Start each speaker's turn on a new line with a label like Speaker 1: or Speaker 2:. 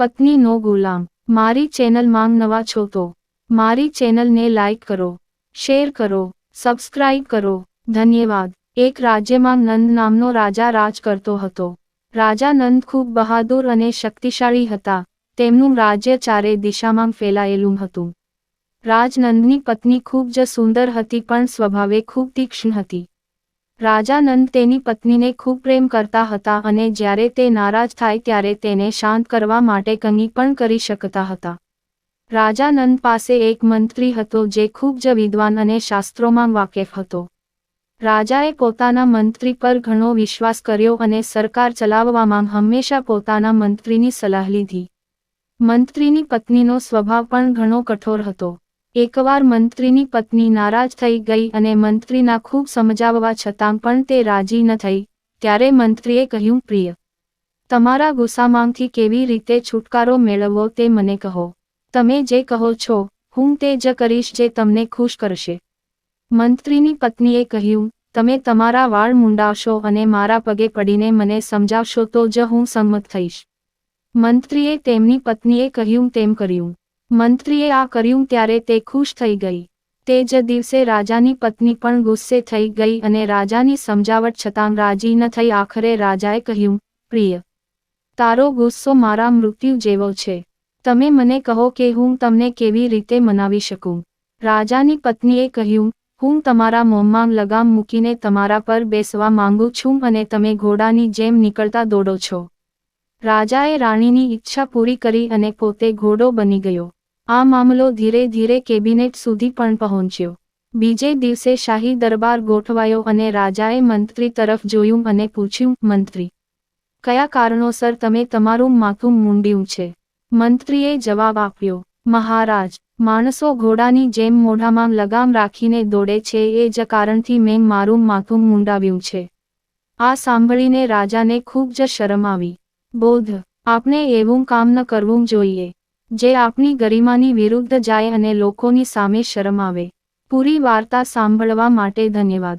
Speaker 1: પત્નીનો ગુલામ. મારી ચેનલ માંગ નવા છો તો મારી ચેનલને લાઇક કરો, શેર કરો, સબસ્ક્રાઇબ કરો. ધન્યવાદ. એક રાજ્યમાં નંદ નામનો રાજા રાજ કરતો હતો. રાજા નંદ ખૂબ બહાદુર અને શક્તિશાળી હતા. તેમનું રાજ્ય ચારે દિશામાં ફેલાયેલું હતું. રાજનંદની પત્ની ખૂબ જ સુંદર હતી પણ સ્વભાવે ખૂબ તીક્ષ્ણ હતી. રાજા નંદ તેની પત્નીને ખૂબ પ્રેમ કરતા હતા અને જ્યારે તે નારાજ થાય ત્યારે તેને શાંત કરવા માટે કંઈ પણ કરી શકતા હતા. રાજાનંદ પાસે એક મંત્રી હતો જે ખૂબ જ વિદ્વાન અને શાસ્ત્રોમાં વાકેફ હતો. રાજાએ પોતાના મંત્રી પર ઘણો વિશ્વાસ કર્યો અને સરકાર ચલાવવામાં હંમેશા પોતાના મંત્રીની સલાહ લીધી. મંત્રીની પત્નીનો સ્વભાવ પણ ઘણો કઠોર હતો. એકવાર મંત્રીની પત્ની નારાજ થઈ ગઈ અને મંત્રીના ખૂબ સમજાવવા છતાં પણ તે રાજી ન થઈ, ત્યારે મંત્રીએ કહ્યું, પ્રિય, તમારા ગુસ્સામાંથી કેવી રીતે છુટકારો મેળવવો તે મને કહો. તમે જે કહો છો, હું તે જ કરીશ જે તમને ખુશ કરશે. મંત્રીની પત્નીએ કહ્યું, તમે તમારા વાળ મુંડાવશો અને મારા પગે પડીને મને સમજાવશો તો જ હું સંમત થઈશ. મંત્રીએ તેમની પત્નીએ કહ્યું, તેમ કર્યું. મંત્રીએ આ કર્યું ત્યારે તે ખુશ થઈ ગઈ. તે જ દિવસે રાજાની પત્ની પણ ગુસ્સે થઈ ગઈ અને રાજાની સમજાવટ છતાં રાજી ન થઈ. આખરે રાજાએ કહ્યું, પ્રિય, તારો ગુસ્સો મારા મૃત્યુ જેવો છે. તમે મને કહો કે હું તમને કેવી રીતે મનાવી શકું? રાજાની પત્નીએ કહ્યું, હું તમારા મોંમાં લગામ મૂકીને તમારા પર બેસવા માંગુ છું અને તમે ઘોડાની જેમ નીકળતા દોડો છો. રાજાએ રાણીની ઈચ્છા પૂરી કરી અને પોતે ઘોડો બની ગયો. આ મામલો ધીરે ધીરે કેબિનેટ સુધી પણ પહોંચ્યો. બીજે દિવસે શાહી દરબાર ગોઠવાયો અને રાજાએ મંત્રી તરફ જોયું અને પૂછ્યું, મંત્રી, કયા કારણોસર તમે તમારું માથું મૂંડ્યું છે? મંત્રીએ જવાબ આપ્યો, મહારાજ, માણસો ઘોડાની જેમ મોઢામાં લગામ રાખીને દોડે છે એ જ કારણથી મેં મારું માથું મુંડાવ્યું છે. આ સાંભળીને રાજાને ખૂબ જ શરમ આવી. બોધ, આપણે એવું કામ ન કરવું જોઈએ. જે આપણી ગરિમાની વિરુદ્ધ જાય અને લોકોની સામે શરમ આવે પૂરી વાર્તા સાંભળવા માટે ધન્યવાદ.